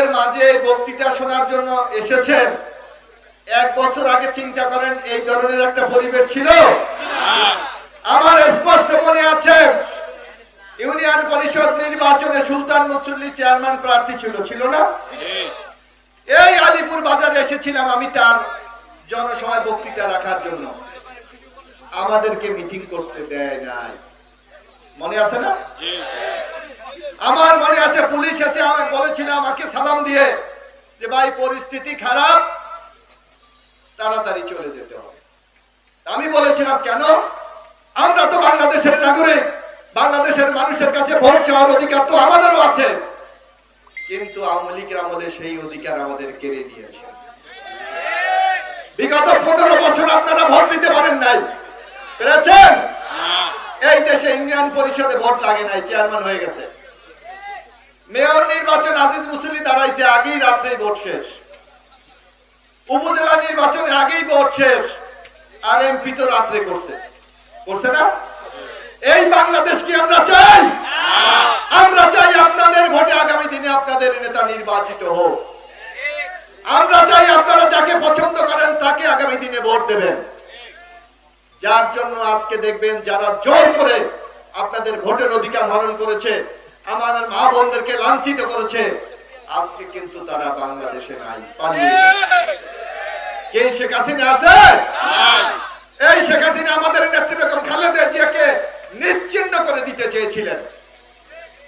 আমাদের মাঝে বক্তৃতা শোনার জন্য এসেছেন। এক বছর আগে চিন্তা করেন এই ধরনের একটা পরিবেশ ছিল? আমার স্পষ্ট মনে আছে, ইউনিয়ন পরিষদ নির্বাচনে সুলতান মুসল্লি চেয়ারম্যান প্রার্থী ছিল ছিল না? এই আলিপুর বাজারে এসেছিলাম আমি তার জনসভায় বক্তৃতা রাখার জন্য। আমাদেরকে মিটিং করতে দেয় নাই। মনে আছে না? আমার মনে আছে পুলিশ এসে আমাকে বলেছিল আমাকে সালাম দিয়ে যে ভাই, পরিস্থিতি খারাপ, তাড়াতাড়ি চলে যেতে হবে। আমি বলেছিলাম, কেন? আমরা তো বাংলাদেশের নাগরিক, বাংলাদেশের মানুষের কাছে ভোট চাওয়ার অধিকার তো আমাদেরও আছে। কিন্তু আওয়ামী লীগের আমলে সেই অধিকার আমাদের কেড়ে নিয়েছে। বিগত পনেরো বছর আপনারা ভোট দিতে পারেন নাই। পেরেছেন? এই দেশে ইউনিয়ন পরিষদে ভোট লাগে নাই, চেয়ারম্যান হয়ে গেছে। নির্বাচন আজিজ মুসলি দাঁড়াইছে, আগেই রাত্রে ভোট শেষ। উপজেলা নির্বাচনে আগেই ভোট শেষ। আর এমপি তো রাত্রে করছে। করছে না? এই বাংলাদেশ কি আমরা চাই? আমরা চাই আপনাদের ভোটে আগামী দিনে আপনাদের নেতা নির্বাচিত হোক। আমরা চাই আপনারা যাকে পছন্দ করেন তাকে আগামী দিনে ভোট দেবেন। যার জন্য আজকে দেখবেন যারা জোর করে আপনাদের ভোটের অধিকার হরণ করেছে আমাদের মা বোনদেরকে লাঞ্ছিত করেছে। আজকে কিন্তু তারা বাংলাদেশে নাই পালিয়ে কে শেখ হাসিনা আছে? এই শেখ হাসিনা আমাদের নেত্রী বেগম খালেদা জিয়াকে নিশ্চিন্ন করে দিতে চেয়েছিলেন।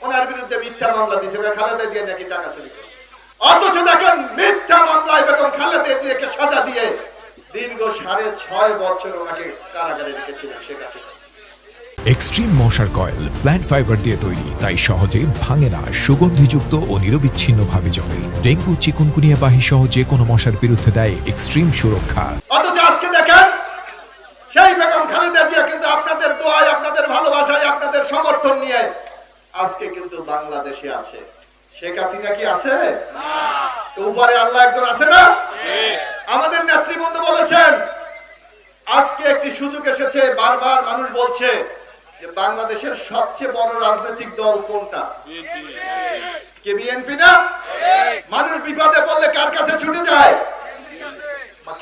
ওনার বিরুদ্ধে মিথ্যা মামলা দিয়েছে। খালেদা জিয়া নাকি টাকা চুরি করছে। অথচ দেখেন মিথ্যা মামলায় বেগম খালেদা জিয়াকে সাজা দিয়ে দীর্ঘ সাড়ে ছয় বছর ওনাকে কারাগারে রেখেছিলেন শেখ হাসিনা। এক্সট্রিম মশার কয়েল প্ল্যান্ট ফাইবার দিয়ে তৈরি তাই সহজে ভাঙে না সুগন্ধিযুক্ত ও নিরবিচ্ছিন্নভাবে জ্বলে। ডেঙ্গু চিকুনকুনিয়া বাহি সহ যে কোনো মশার বিরুদ্ধে দেয় এক্সট্রিম সুরক্ষা। অথচ আজকে দেখেন সেই বেগম খালেদা জিয়া কিন্তু আপনাদের দোয়ায় আপনাদের ভালোবাসায় আপনাদের সমর্থন নিয়ে আজকে কিন্তু বাংলাদেশে আছে। শেখ হাসিনা কি আছে? তো উপরে আল্লাহ একজন আছে না? আমাদের নেতৃবৃন্দ বলেছেন আজকে একটি সুযোগ এসেছে বারবার মানুষ বলছে যে বাংলাদেশের সবচেয়ে বড় রাজনৈতিক দল কোনটা? কে বিএনপি না? মানুষ বিপদে পড়লে কার কাছে ছুটে যায়?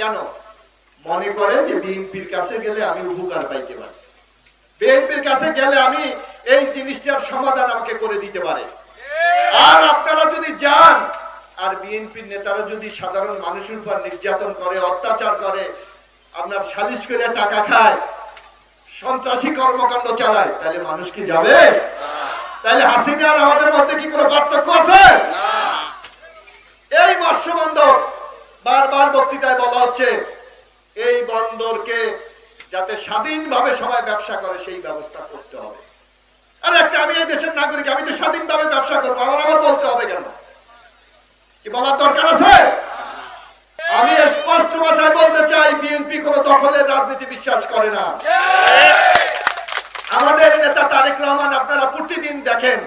কেন? মনে করে যে বিএনপির কাছে গেলে আমি উপকার পাইতে পারি। বিএনপির কাছে গেলে আমি এই জিনিসটার সমাধান আমাকে করে দিতে পারে। আর আপনারা যদি যান, আর বিএনপির নেতারা যদি সাধারণ মানুষের উপর নির্যাতন করে, অত্যাচার করে, আপনার সালিশ করে টাকা খায় সন্ত্রাসী কর্মকাণ্ড চালায়, তাহলে মানুষ কি যাবে? তাহলে হাসিনা আর আমাদের মধ্যে কি কোনো পার্থক্য আছে? এই মৎস্য বন্দর বারবার বক্তৃতায় বলা হচ্ছে, এই বন্দরকে যাতে স্বাধীনভাবে সবাই ব্যবসা করে, সেই ব্যবস্থা করতে হবে। আর একটা, আমি এই দেশের নাগরিক, আমি তো স্বাধীনভাবে ব্যবসা করব, আমার আবার বলতে হবে কেন? কি বলার দরকার আছে? আমি স্পষ্ট ভাষায় বলতে চাই বিএনপি কোন দখলের রাজনীতি বিশ্বাস করে না। আমাদের নেতা তারেক রহমান আপনারা প্রতিদিন দেখেন